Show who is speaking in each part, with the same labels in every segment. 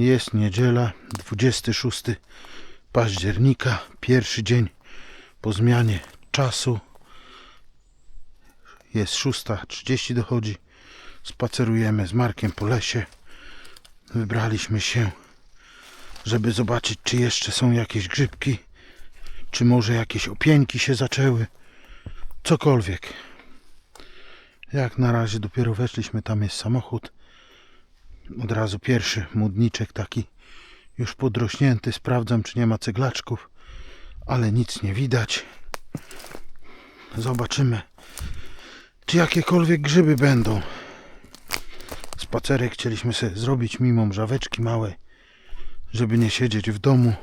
Speaker 1: Jest niedziela, 26 października, pierwszy dzień po zmianie czasu. Jest 6.30 dochodzi. Spacerujemy z Markiem po lesie. Wybraliśmy się, żeby zobaczyć, czy jeszcze są jakieś grzybki, czy może jakieś opieńki się zaczęły. Cokolwiek. Jak na razie dopiero weszliśmy, tam jest samochód. Od razu pierwszy młodniczek taki już podrośnięty. Sprawdzam, czy nie ma ceglaczków, ale nic nie widać. Zobaczymy, czy jakiekolwiek grzyby będą. Spacerek chcieliśmy sobie zrobić mimo mrzaweczki małej, żeby nie siedzieć w domu.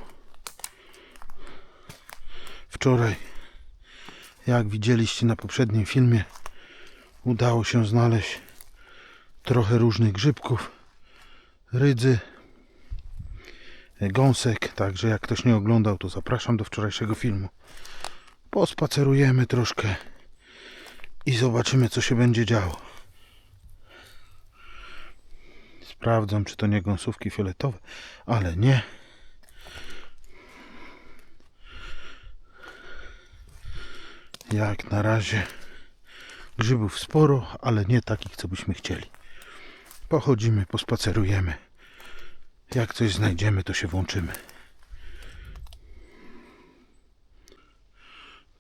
Speaker 1: Wczoraj, jak widzieliście na poprzednim filmie, udało się znaleźć trochę różnych grzybków, rydzy, gąsek, także jak ktoś nie oglądał, to zapraszam do wczorajszego filmu. Pospacerujemy troszkę i zobaczymy, co się będzie działo. Sprawdzam, czy to nie gąsówki fioletowe, ale nie. Jak na razie grzybów sporo, ale nie takich, co byśmy chcieli. Pochodzimy, pospacerujemy. Jak coś znajdziemy, to się włączymy.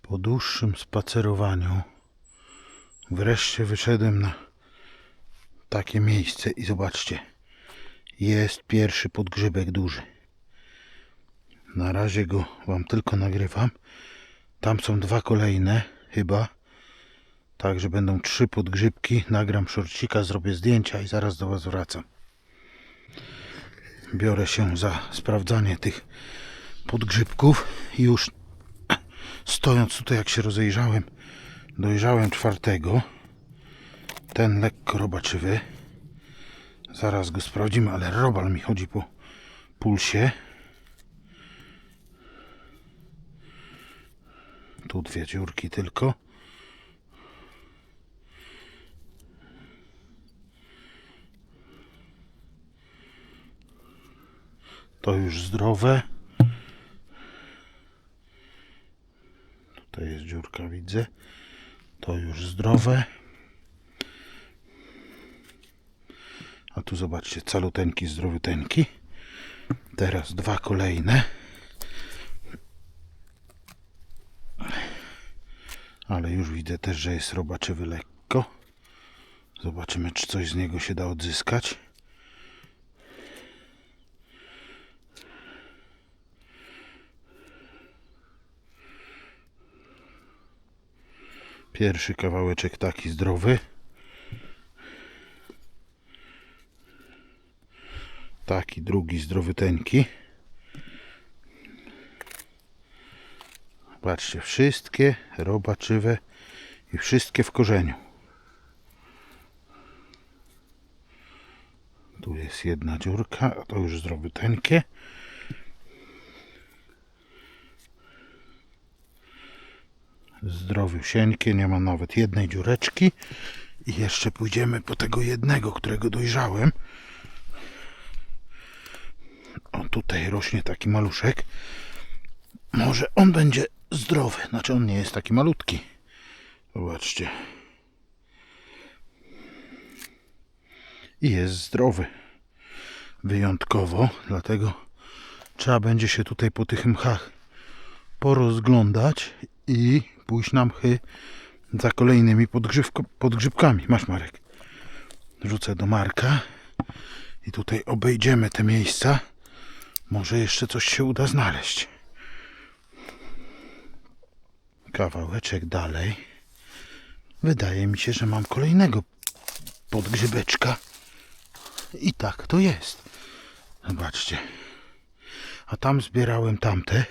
Speaker 1: Po dłuższym spacerowaniu wreszcie wyszedłem na takie miejsce i zobaczcie. Jest pierwszy podgrzybek duży. Na razie go wam tylko nagrywam. Tam są dwa kolejne, chyba. Także będą trzy podgrzybki. Nagram szorcika, zrobię zdjęcia i zaraz do was wracam. Biorę się za sprawdzanie tych podgrzybków już stojąc tutaj, jak się rozejrzałem, dojrzałem czwartego. Ten lekko robaczywy. Zaraz go sprawdzimy, ale robal mi chodzi po pulsie. Tu dwie dziurki tylko. To już zdrowe. Tutaj jest dziurka, widzę. To już zdrowe. A tu zobaczcie, caluteńki, zdrowiuteńki. Teraz dwa kolejne. Ale już widzę też, że jest robaczywy lekko. Zobaczymy, czy coś z niego się da odzyskać. Pierwszy kawałeczek taki zdrowy. Taki drugi zdrowyteńki. Patrzcie, wszystkie robaczywe i wszystkie w korzeniu. Tu jest jedna dziurka, a to już zdrowyteńkie. Zdrowiusieńkie, nie ma nawet jednej dziureczki. I jeszcze pójdziemy po tego jednego, którego dojrzałem. O, tutaj rośnie taki maluszek. Może on będzie zdrowy. Znaczy on nie jest taki malutki. Zobaczcie. I jest zdrowy. Wyjątkowo. Dlatego trzeba będzie się tutaj po tych mchach porozglądać i pójść na mchy za kolejnymi podgrzybkami. Masz Marek. Rzucę do Marka i tutaj obejdziemy te miejsca. Może jeszcze coś się uda znaleźć. Kawałeczek dalej. Wydaje mi się, że mam kolejnego podgrzybeczka. I tak to jest. Zobaczcie. A tam zbierałem tamte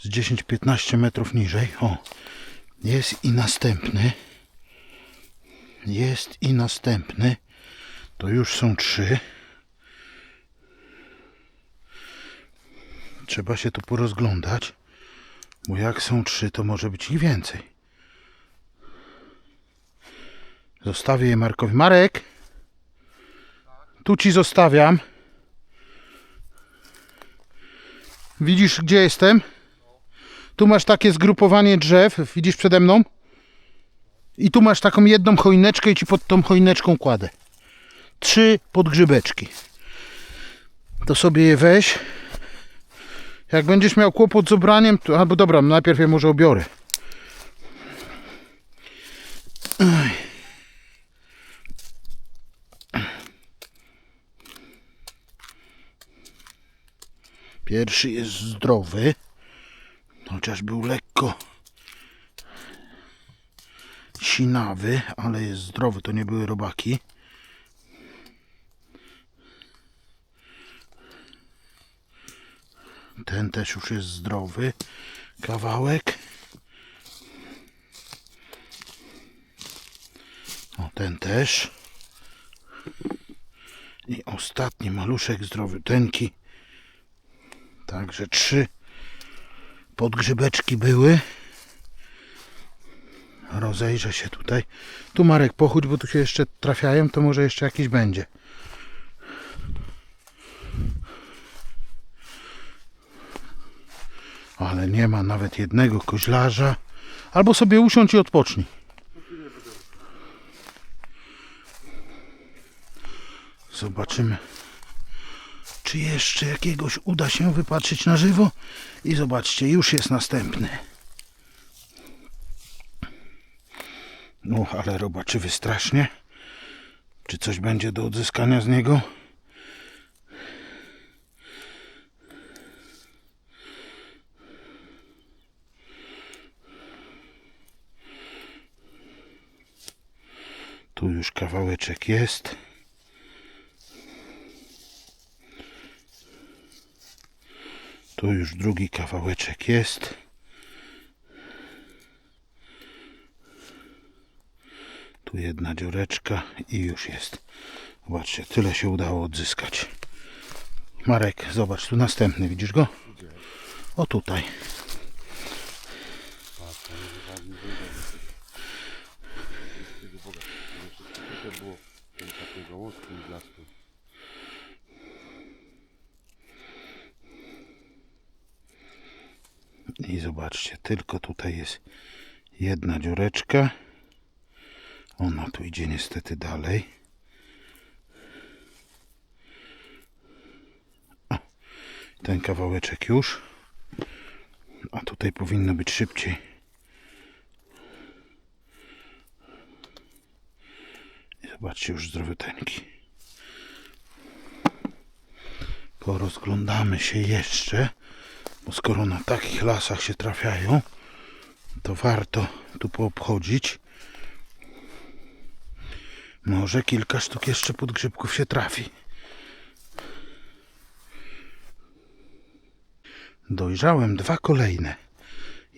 Speaker 1: z 10-15 metrów niżej. O, jest i następny. Jest i następny. To już są trzy. Trzeba się tu porozglądać, bo jak są trzy, to może być ich więcej. Zostawię je Markowi. Marek! Tu ci zostawiam. Widzisz, gdzie jestem? Tu masz takie zgrupowanie drzew, widzisz przede mną? I tu masz taką jedną choineczkę i ci pod tą choineczką kładę. Trzy podgrzybeczki. To sobie je weź. Jak będziesz miał kłopot z obraniem, to albo dobra, najpierw je może obiorę. Pierwszy jest zdrowy, chociaż był lekko sinawy, ale jest zdrowy, to nie były robaki. Ten też już jest zdrowy. Kawałek. O, ten też. I ostatni maluszek zdrowy, tenki. Także trzy podgrzybeczki były. Rozejrzę się tutaj. Tu Marek pochódź, bo tu się jeszcze trafiają, to może jeszcze jakiś będzie. Ale nie ma nawet jednego koźlarza. Albo sobie usiądź i odpocznij. Zobaczymy, czy jeszcze jakiegoś uda się wypatrzyć na żywo. I zobaczcie, już jest następny. No, ale robaczywy strasznie. Czy coś będzie do odzyskania z niego? Tu już kawałeczek jest. Tu już drugi kawałeczek jest. Tu jedna dziureczka i już jest. Zobaczcie, tyle się udało odzyskać. Marek, zobacz, tu następny, widzisz go? O tutaj.
Speaker 2: To było ten taką gałązką i blaskiem.
Speaker 1: I zobaczcie, tylko tutaj jest jedna dziureczka. Ona tu idzie niestety dalej. O, ten kawałeczek już. A tutaj powinno być szybciej. I zobaczcie, już zdrowiuteńki. Porozglądamy się jeszcze. Bo skoro na takich lasach się trafiają, to warto tu poobchodzić. Może kilka sztuk jeszcze podgrzybków się trafi. Dojrzałem dwa kolejne.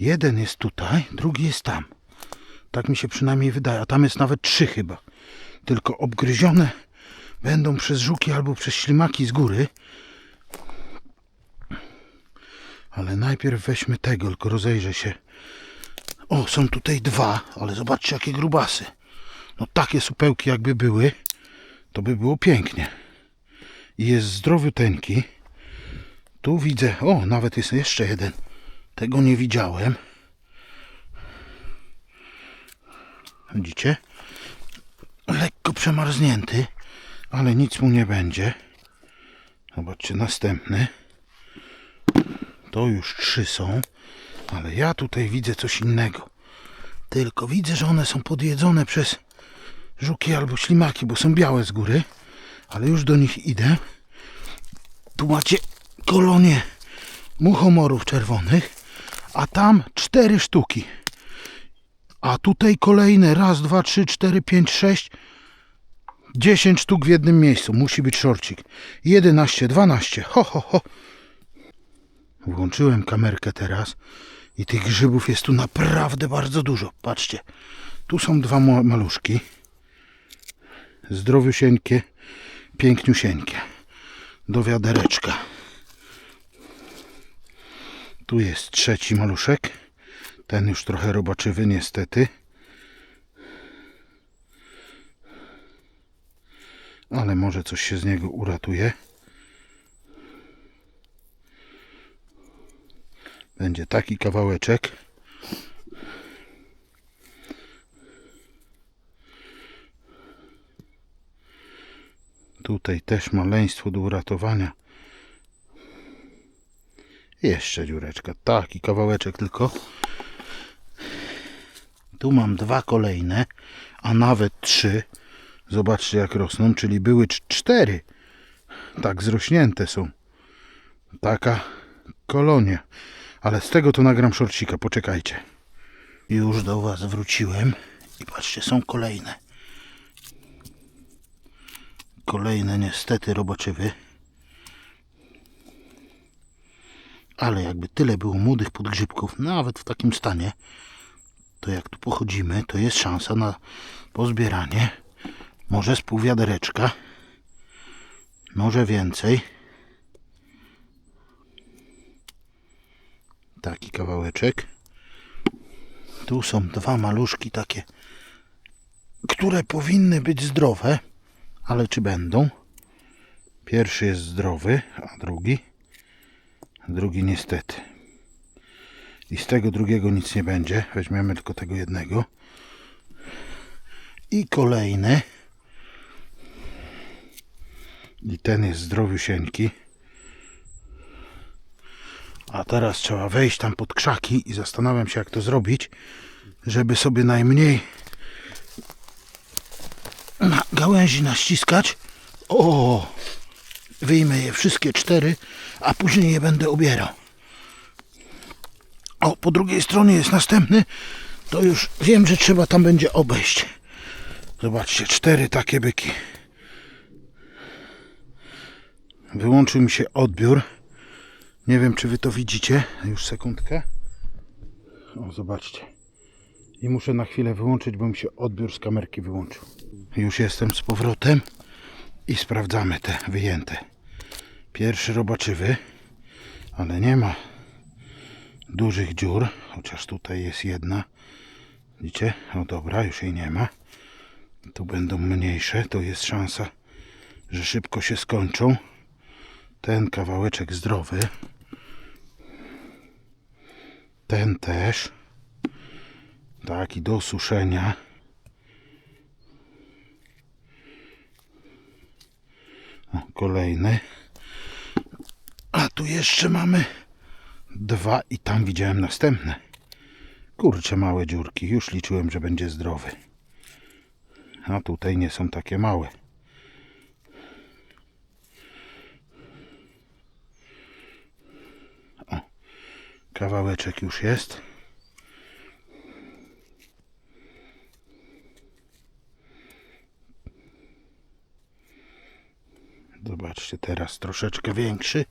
Speaker 1: Jeden jest tutaj, drugi jest tam. Tak mi się przynajmniej wydaje, a tam jest nawet trzy chyba. Tylko obgryzione będą przez żuki albo przez ślimaki z góry. Ale najpierw weźmy tego, tylko rozejrzę się. O, są tutaj dwa, ale zobaczcie jakie grubasy. No takie supełki jakby były, to by było pięknie. I jest zdrowiuteńki. Tu widzę, o, nawet jest jeszcze jeden. Tego nie widziałem. Widzicie? Lekko przemarznięty, ale nic mu nie będzie. Zobaczcie, następny. To już trzy są, ale ja tutaj widzę coś innego. Tylko widzę, że one są podjedzone przez żuki albo ślimaki, bo są białe z góry, ale już do nich idę. Tu macie kolonie muchomorów czerwonych, a tam cztery sztuki. A tutaj kolejne raz, dwa, trzy, cztery, pięć, sześć, dziesięć sztuk w jednym miejscu. Musi być szorcik. 11, 12. Ho, ho, ho. Włączyłem kamerkę teraz i tych grzybów jest tu naprawdę bardzo dużo. Patrzcie, tu są dwa ma- maluszki. Zdrowiusieńkie, piękniusieńkie. Do wiadereczka. Tu jest trzeci maluszek. Ten już trochę robaczywy niestety. Ale może coś się z niego uratuje. Będzie taki kawałeczek. Tutaj też maleństwo do uratowania. Jeszcze dziureczka. Taki kawałeczek tylko. Tu mam dwa kolejne, a nawet trzy. Zobaczcie jak rosną, czyli były cz- cztery. Tak zrośnięte są. Taka kolonia. Ale z tego to nagram szorcika, poczekajcie. Już do was wróciłem i patrzcie, są kolejne. Kolejne niestety robaczywy. Ale jakby tyle było młodych podgrzybków, nawet w takim stanie, to jak tu pochodzimy, to jest szansa na pozbieranie. Może z pół wiadereczka, może więcej. Taki kawałeczek. Tu są dwa maluszki takie, które powinny być zdrowe, ale czy będą? Pierwszy jest zdrowy, a drugi? Drugi niestety. I z tego drugiego nic nie będzie. Weźmiemy tylko tego jednego. I kolejny. I ten jest zdrowiusieńki. A teraz trzeba wejść tam pod krzaki i zastanawiam się jak to zrobić, żeby sobie najmniej na gałęzi naściskać. O! Wyjmę je wszystkie cztery, a później je będę ubierał. O, po drugiej stronie jest następny. To już wiem, że trzeba tam będzie obejść. Zobaczcie, cztery takie byki. Wyłączył mi się odbiór. Nie wiem, czy wy to widzicie. Już sekundkę. O, zobaczcie. I muszę na chwilę wyłączyć, bo mi się odbiór z kamerki wyłączył. Już jestem z powrotem i sprawdzamy te wyjęte. Pierwszy robaczywy, ale nie ma dużych dziur, chociaż tutaj jest jedna. Widzicie? O dobra, już jej nie ma. Tu będą mniejsze, to jest szansa, że szybko się skończą. Ten kawałeczek zdrowy. Ten też. Taki do suszenia. Kolejny. A tu jeszcze mamy dwa i tam widziałem następne. Kurcze małe dziurki. Już liczyłem, że będzie zdrowy. A tutaj nie są takie małe. Kawałeczek już jest. Zobaczcie, teraz troszeczkę większy.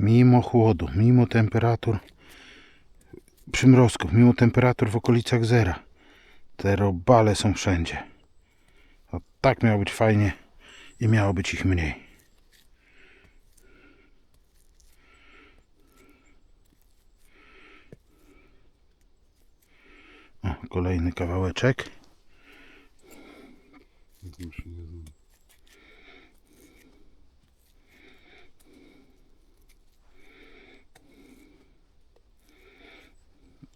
Speaker 1: Mimo chłodu, mimo temperatur przymrozków, mimo temperatur w okolicach zera, te robale są wszędzie. Tak miało być fajnie i miało być ich mniej. O, kolejny kawałeczek.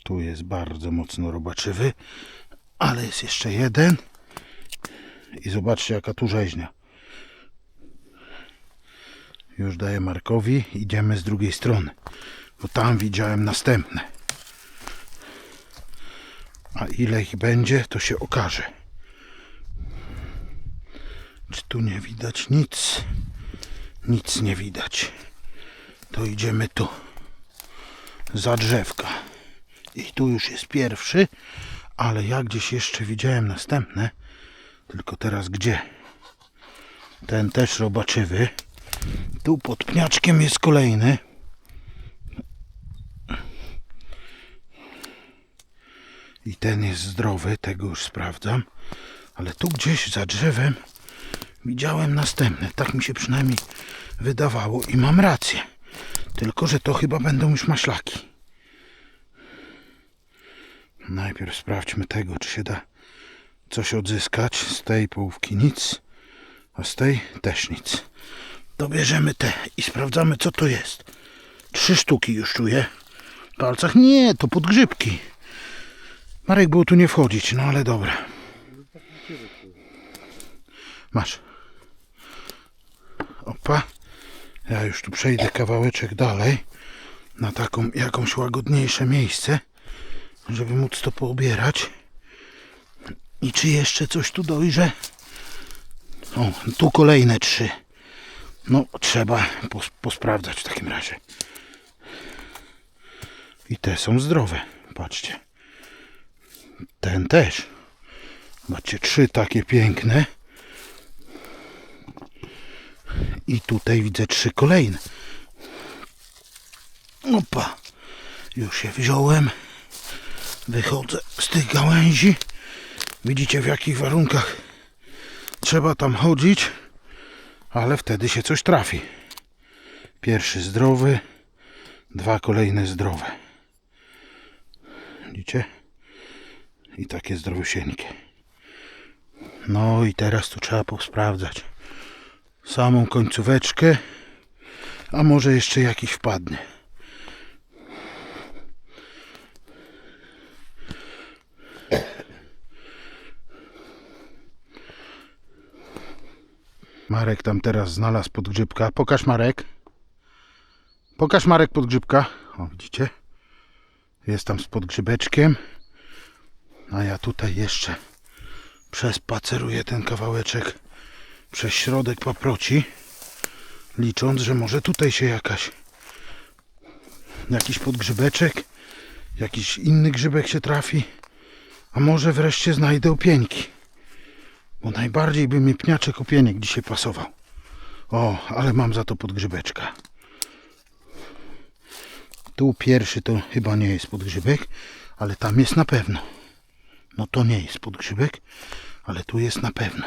Speaker 1: Tu jest bardzo mocno robaczywy, ale jest jeszcze jeden. I zobaczcie jaka tu rzeźnia. Już daję Markowi, idziemy z drugiej strony, bo tam widziałem następne. A ile ich będzie, to się okaże. Czy tu nie widać nic? Nic nie widać. To idziemy tu. Za drzewka. I tu już jest pierwszy, ale ja gdzieś jeszcze widziałem następne. Tylko teraz gdzie? Ten też robaczywy. Tu pod pniaczkiem jest kolejny. I ten jest zdrowy, tego już sprawdzam. Ale tu gdzieś za drzewem widziałem następne. Tak mi się przynajmniej wydawało i mam rację. Tylko, że to chyba będą już maślaki. Najpierw sprawdźmy tego, czy się da coś odzyskać z tej połówki. Nic. A z tej też nic. Dobierzemy te i sprawdzamy co to jest. Trzy sztuki już czuję. W palcach nie, to podgrzybki. Marek było tu nie wchodzić, no ale dobra. Masz. Opa. Ja już tu przejdę kawałeczek dalej. Na taką jakąś łagodniejsze miejsce. Żeby móc to poobierać. I czy jeszcze coś tu dojrze? O, tu kolejne trzy. No, trzeba pos posprawdzać w takim razie. I te są zdrowe. Patrzcie. Ten też. Macie trzy takie piękne. I tutaj widzę trzy kolejne. Opa. Już je wziąłem. Wychodzę z tych gałęzi. Widzicie w jakich warunkach trzeba tam chodzić, ale wtedy się coś trafi. Pierwszy zdrowy, dwa kolejne zdrowe. Widzicie? I takie zdrowusieńkie. No i teraz tu trzeba posprawdzać samą końcóweczkę, a może jeszcze jakiś wpadnie. Marek tam teraz znalazł podgrzybka. Pokaż Marek. Pokaż Marek podgrzybka. O, widzicie? Jest tam z podgrzybeczkiem. A ja tutaj jeszcze przespaceruję ten kawałeczek przez środek paproci. Licząc, że może tutaj się jakaś jakiś podgrzybeczek, jakiś inny grzybek się trafi. A może wreszcie znajdę opieńki. Bo najbardziej by mi pniaczek opieniek dzisiaj pasował. O, ale mam za to podgrzybeczka. Tu pierwszy to chyba nie jest podgrzybek, ale tam jest na pewno. No to nie jest podgrzybek, ale tu jest na pewno.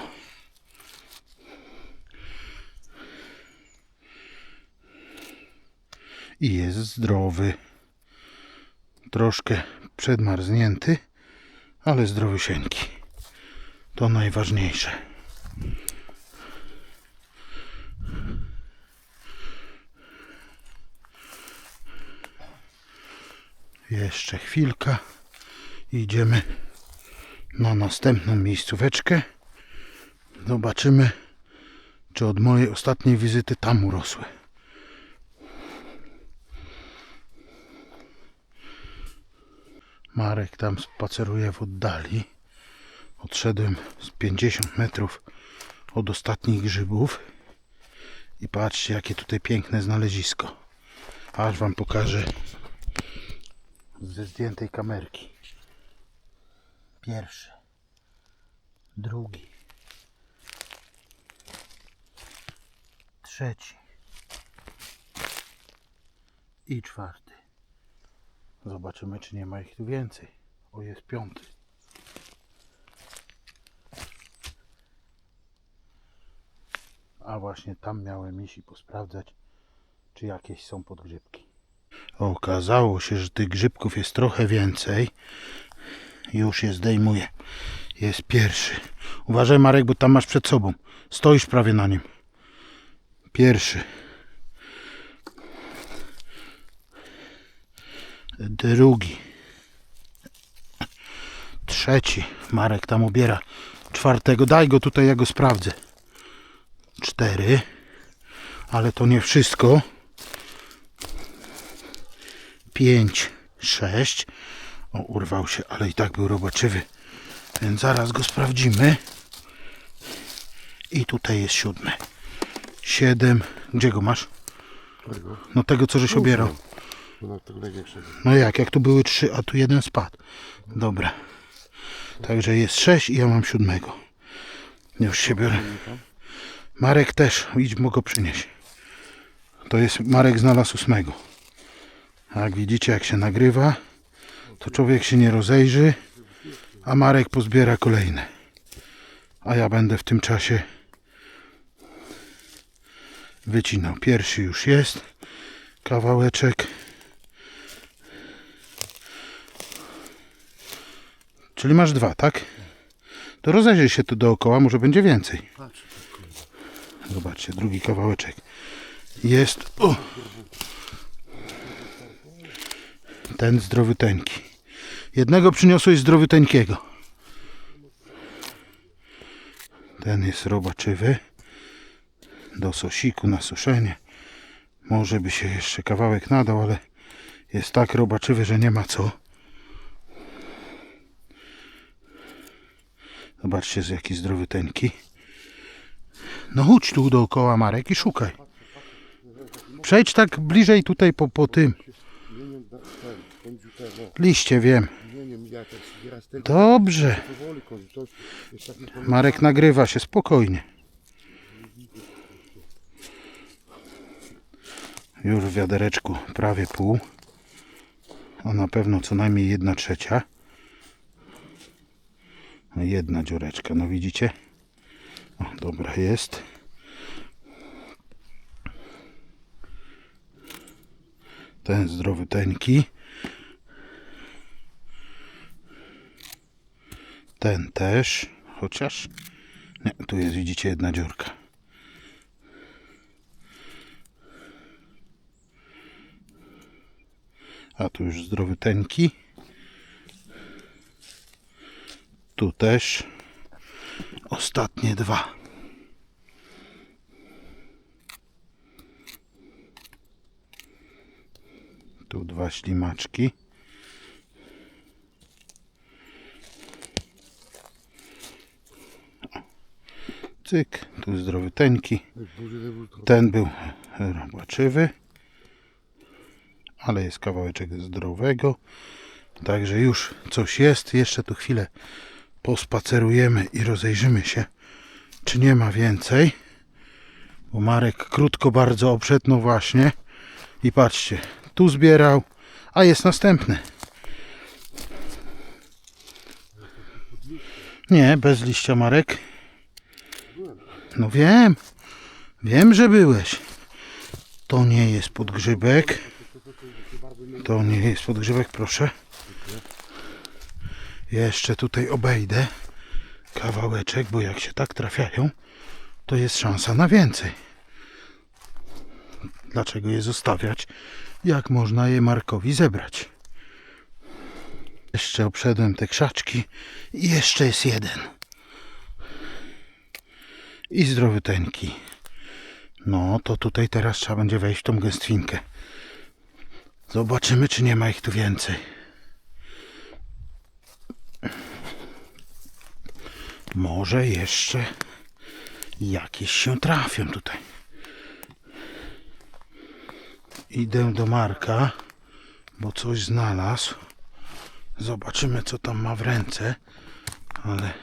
Speaker 1: I jest zdrowy. Troszkę przedmarznięty, ale zdrowysieńki. To najważniejsze. Jeszcze chwilka. Idziemy na następną miejscóweczkę. Zobaczymy, czy od mojej ostatniej wizyty tam urosły. Marek tam spaceruje w oddali. Odszedłem z 50 metrów od ostatnich grzybów. I patrzcie, jakie tutaj piękne znalezisko. Aż wam pokażę ze zdjętej kamerki. Pierwszy, drugi, trzeci i czwarty. Zobaczymy, czy nie ma ich tu więcej. O, jest piąty. A właśnie tam miałem iść i posprawdzać, czy jakieś są podgrzybki. Okazało się, że tych grzybków jest trochę więcej. Już je zdejmuję. Jest pierwszy. Uważaj Marek, bo tam masz przed sobą. Stoisz prawie na nim. Pierwszy. Drugi. Trzeci. Marek tam ubiera. Czwartego. Daj go tutaj, ja go sprawdzę. Cztery. Ale to nie wszystko. Pięć. Sześć. O, urwał się, ale i tak był robaczywy. Więc zaraz go sprawdzimy. I tutaj jest siódmy. Siedem. Gdzie go masz? No tego, co żeś obierał.
Speaker 2: No tego największego.
Speaker 1: No jak, jak tu były trzy, a tu jeden spadł. Dobra. Także jest sześć i ja mam siódmego. Już się biorę. Marek też, idź mu go przynieść. To jest, Marek znalazł ósmego. Jak widzicie, jak się nagrywa, to człowiek się nie rozejrzy, a Marek pozbiera kolejne. A ja będę w tym czasie wycinał. Pierwszy już jest, kawałeczek. Czyli masz dwa, tak? To rozejrzyj się tu dookoła, może będzie więcej.
Speaker 2: Patrz.
Speaker 1: Zobaczcie, drugi kawałeczek. Jest. O! Ten zdrowyteńki. Jednego przyniosłeś zdrowyteńkiego. Ten jest robaczywy. Do sosiku na suszenie. Może by się jeszcze kawałek nadał, ale jest tak robaczywy, że nie ma co. Zobaczcie, z jaki zdrowyteńki. No chodź tu dookoła Marek i szukaj. Przejdź tak bliżej tutaj po, po tym. Liście wiem. Dobrze. Marek nagrywa się spokojnie. Już w wiadereczku prawie pół. A na pewno co najmniej jedna trzecia. No Jedna dziureczka, no widzicie? Dobra jest. Ten zdrowy teńki. Ten też, chociaż nie, tu jest, widzicie, jedna dziurka. A tu już zdrowy teńki. Tu też. Ostatnie dwa. Tu dwa ślimaczki. Cyk, tu zdrowy teńki.
Speaker 2: Duży, duży, to
Speaker 1: Ten był robaczywy, ale jest kawałeczek zdrowego. Także już coś jest. Jeszcze tu chwilę pospacerujemy i rozejrzymy się, czy nie ma więcej. Bo Marek krótko bardzo obszedł, właśnie. I patrzcie, tu zbierał, a jest następny. Nie, bez liścia Marek. No wiem. Wiem, że byłeś. To nie jest podgrzybek. To nie jest podgrzybek, proszę. Jeszcze tutaj obejdę kawałeczek, bo jak się tak trafiają, to jest szansa na więcej. Dlaczego je zostawiać, jak można je Markowi zebrać? Jeszcze obszedłem te krzaczki i jeszcze jest jeden. I zdrowy teńki. No, to tutaj teraz trzeba będzie wejść w tą gęstwinkę. Zobaczymy, czy nie ma ich tu więcej. Może jeszcze jakieś się trafią tutaj. Idę do Marka, bo coś znalazł. Zobaczymy, co tam ma w ręce. Ale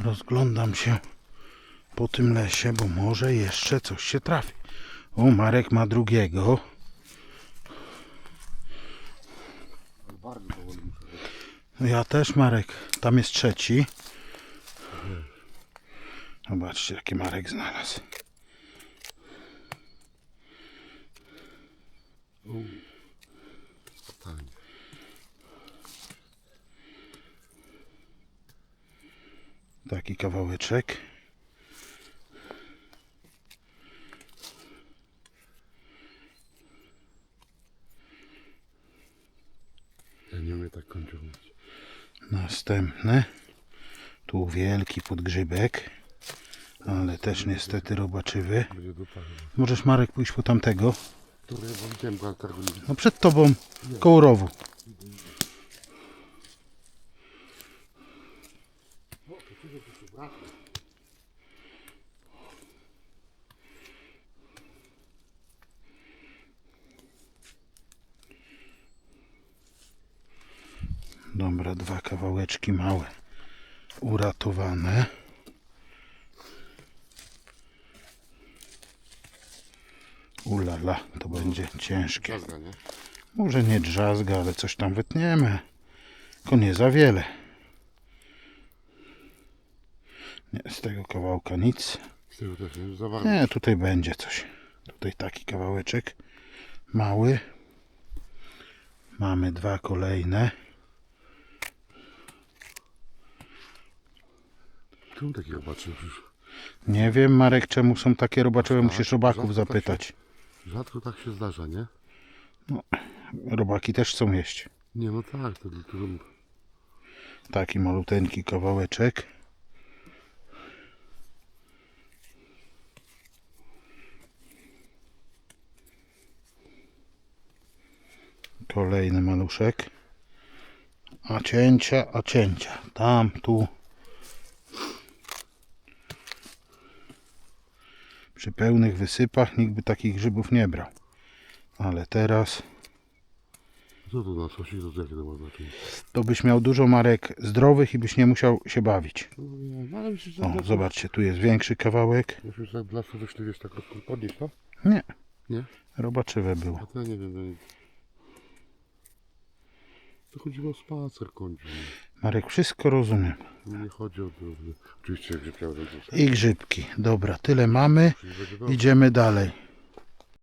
Speaker 1: rozglądam się po tym lesie, bo może jeszcze coś się trafi. O, Marek ma drugiego. Ja też, Marek. Tam jest trzeci. Zobaczcie, jaki Marek znalazł.
Speaker 2: Totalnie.
Speaker 1: Taki kawałeczek.
Speaker 2: Ja nie umiem tak kończyć.
Speaker 1: Następny. Tu wielki podgrzybek. Ale też niestety robaczywy. Możesz, Marek, pójść po tamtego. No przed tobą, koło rowu. Dobra, dwa kawałeczki małe uratowane. Ulala, to będzie ciężkie.
Speaker 2: Nie?
Speaker 1: Może nie drzazga, ale coś tam wytniemy. Tylko nie za wiele. Nie, z tego kawałka nic.
Speaker 2: Z tego też nie
Speaker 1: tutaj będzie coś. Tutaj taki kawałeczek mały. Mamy dwa kolejne.
Speaker 2: Tu taki zobaczył już.
Speaker 1: Nie wiem, Marek, czemu są takie robaczywe,
Speaker 2: Tak,
Speaker 1: musisz robaków
Speaker 2: tak
Speaker 1: zapytać.
Speaker 2: Rzadko tak się zdarza, nie?
Speaker 1: Robaki też chcą jeść.
Speaker 2: Nie, no tak, to dużo...
Speaker 1: Taki maluteńki kawałeczek. Kolejny maluszek. A cięcia, a cięcia. Tam, tu. Przy pełnych wysypach nikt by takich grzybów nie brał. Ale teraz
Speaker 2: Co to na sosie, to jakie to ma znaczenie?
Speaker 1: to byś miał dużo marek zdrowych i byś nie musiał się bawić.
Speaker 2: No nie, no ale myślisz, że
Speaker 1: O, zobaczcie, tu jest większy kawałek.
Speaker 2: Dla wyszli wiesz tak podnieść?
Speaker 1: Nie.
Speaker 2: Nie?
Speaker 1: Robaczywe było.
Speaker 2: A to ja nie wiem, no nie... To chodziło o spacer kończy.
Speaker 1: Marek, wszystko rozumiem.
Speaker 2: Nie chodzi o to. Oczywiście grzyb miał rodzice.
Speaker 1: I grzybki. Dobra, tyle mamy. Idziemy dalej.